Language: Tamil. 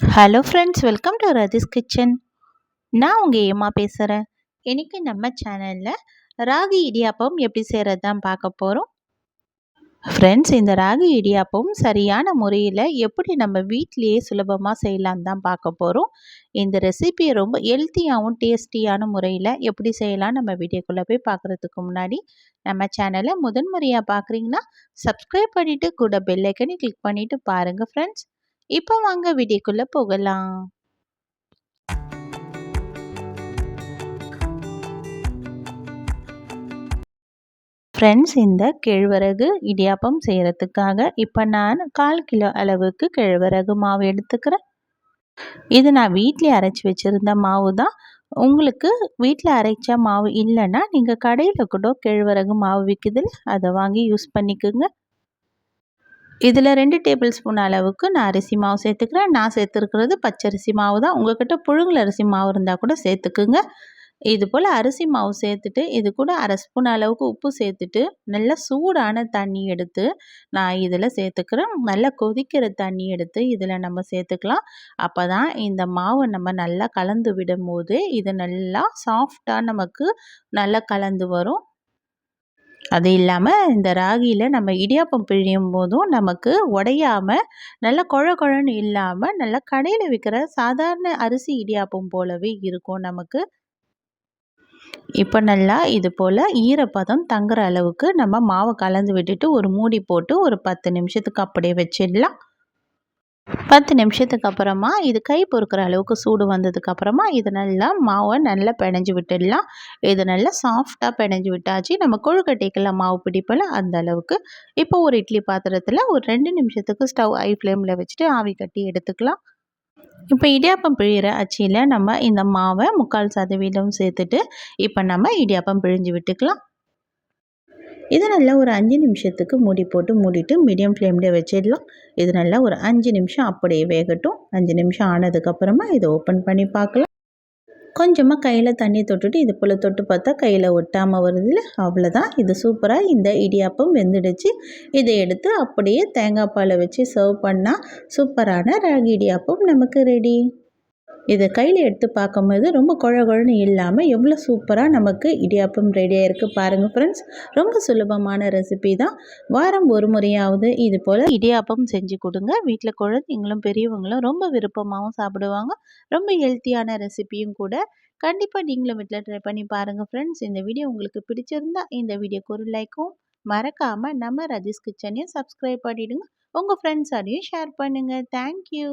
Hello friends welcome to Rathi's kitchen நான் உங்கள் ஏமா பேசுகிறேன் இன்றைக்கி நம்ம சேனலில் ராகி இடியாப்பம் எப்படி செய்கிறது தான் பார்க்க போகிறோம் ஃப்ரெண்ட்ஸ் இந்த ராகி இடியாப்பம் சரியான முறையில் எப்படி நம்ம வீட்லேயே சுலபமாக செய்யலான்னு தான் பார்க்க போகிறோம் இந்த ரெசிபியை ரொம்ப ஹெல்த்தியாகவும் டேஸ்டியான முறையில் எப்படி செய்யலாம் நம்ம வீடியோக்குள்ளே போய் பார்க்குறதுக்கு முன்னாடி நம்ம சேனலை முதன்முறையாக பார்க்குறீங்கன்னா சப்ஸ்கிரைப் பண்ணிவிட்டு கூட பெல்லைக்கனி கிளிக் பண்ணிவிட்டு பாருங்கள் ஃப்ரெண்ட்ஸ் இப்போ வாங்க வீடியோக்குள்ளே போகலாம். ஃப்ரெண்ட்ஸ் இந்த கேழ்வரகு இடியாப்பம் செய்கிறதுக்காக இப்போ நான் கால் கிலோ அளவுக்கு கேழ்வரகு மாவு எடுத்துக்கிறேன். இது நான் வீட்டிலே அரைச்சி வச்சுருந்த மாவு தான் உங்களுக்கு வீட்டில் அரைச்ச மாவு இல்லைன்னா நீங்கள் கடையில் கூட கேழ்வரகு மாவு விற்குது அதை வாங்கி யூஸ் பண்ணிக்கோங்க. இதில் ரெண்டு டேபிள் ஸ்பூன் அளவுக்கு நான் அரிசி மாவு சேர்த்துக்கிறேன். நான் சேர்த்துருக்கிறது பச்சரிசி மாவு தான். உங்கள்கிட்ட புழுங்கல் அரிசி மாவு இருந்தால் கூட சேர்த்துக்குங்க. இது போல் அரிசி மாவு சேர்த்துட்டு இது கூட அரை ஸ்பூன் அளவுக்கு உப்பு சேர்த்துட்டு நல்லா சூடான தண்ணி எடுத்து நான் இதில் சேர்த்துக்கிறேன். நல்லா கொதிக்கிற தண்ணி எடுத்து இதில் நம்ம சேர்த்துக்கலாம். அப்போ தான் இந்த மாவை நம்ம நல்லா கலந்து விடும் போது இது நல்லா சாஃப்டாக நமக்கு நல்லா கலந்து வரும். அது இல்லாமல் இந்த ராகியில் நம்ம இடியாப்பம் பிழியும் போதும் நமக்கு உடையாமல் நல்லா குழ குழன்னு இல்லாமல் நல்லா கடையில் விற்கிற சாதாரண அரிசி இடியாப்பம் போலவே இருக்கும் நமக்கு. இப்போ நல்லா இது போல் ஈரப்பதம் தங்குற அளவுக்கு நம்ம மாவை கலந்து விட்டுட்டு ஒரு மூடி போட்டு ஒரு பத்து நிமிஷத்துக்கு அப்படியே வச்சிடலாம். பத்து நிமிஷத்துக்கு அப்புறமா இது கை பொறுக்கிற அளவுக்கு சூடு வந்ததுக்கு அப்புறமா இது நல்லா மாவை நல்லா பிணைஞ்சு விட்டுடலாம். இது நல்லா சாஃப்டாக பிணைஞ்சு விட்டாச்சு. நம்ம கொழுக்கட்டைக்கெல்லாம் மாவு பிடிப்பில் அந்த அளவுக்கு. இப்போ ஒரு இட்லி பாத்திரத்தில் ஒரு ரெண்டு நிமிஷத்துக்கு ஸ்டவ் ஐ ஃப்ளேமில் வச்சுட்டு ஆவி கட்டி எடுத்துக்கலாம். இப்போ இடியாப்பம் பிழிகிற அச்சியில் நம்ம இந்த மாவை முக்கால் சதவீதம் சேர்த்துட்டு இப்போ நம்ம இடியாப்பம் பிழிஞ்சு விட்டுக்கலாம். இது நல்லா ஒரு அஞ்சு நிமிஷத்துக்கு மூடி போட்டு மூடிட்டு மீடியம் ஃப்ளேம்லேயே வச்சிடலாம். இது நல்லா ஒரு அஞ்சு நிமிஷம் அப்படியே வேகட்டும். அஞ்சு நிமிஷம் ஆனதுக்கப்புறமா இதை ஓப்பன் பண்ணி பார்க்கலாம். கொஞ்சமாக கையில் தண்ணி தொட்டுட்டு இது போல் தொட்டு பார்த்தா கையில் ஒட்டாமல் வருதுல்ல? அவ்வளோதான் இது சூப்பராக இந்த இடியாப்பம் வெந்துடுச்சு. இதை எடுத்து அப்படியே தேங்காய் பாலை வச்சு சர்வ் பண்ணால் சூப்பரான ராகி இடியாப்பம் நமக்கு ரெடி இதை கையில் எடுத்து பார்க்கும்போது ரொம்ப குழ குழன்னு இல்லாமல் எவ்வளோ சூப்பராக நமக்கு இடியாப்பம் ரெடியாக இருக்குது பாருங்கள் ஃப்ரெண்ட்ஸ் ரொம்ப சுலபமான ரெசிபி தான். வாரம் ஒரு முறையாவது இது போல் இடியாப்பம் செஞ்சு கொடுங்க. வீட்டில் குழந்தைங்களும் பெரியவங்களும் ரொம்ப விருப்பமாகவும் சாப்பிடுவாங்க. ரொம்ப ஹெல்த்தியான ரெசிபியும் கூட. கண்டிப்பாக நீங்களும் வீட்டில் ட்ரை பண்ணி பாருங்கள் ஃப்ரெண்ட்ஸ் இந்த வீடியோ உங்களுக்கு பிடிச்சிருந்தா இந்த வீடியோக்கு ஒரு லைக்கும் மறக்காமல் நம்ம ரஜிஸ் கிச்சனையும் சப்ஸ்கிரைப் பண்ணிவிடுங்க உங்கள் ஃப்ரெண்ட்ஸோடையும் ஷேர் பண்ணுங்கள் தேங்க்யூ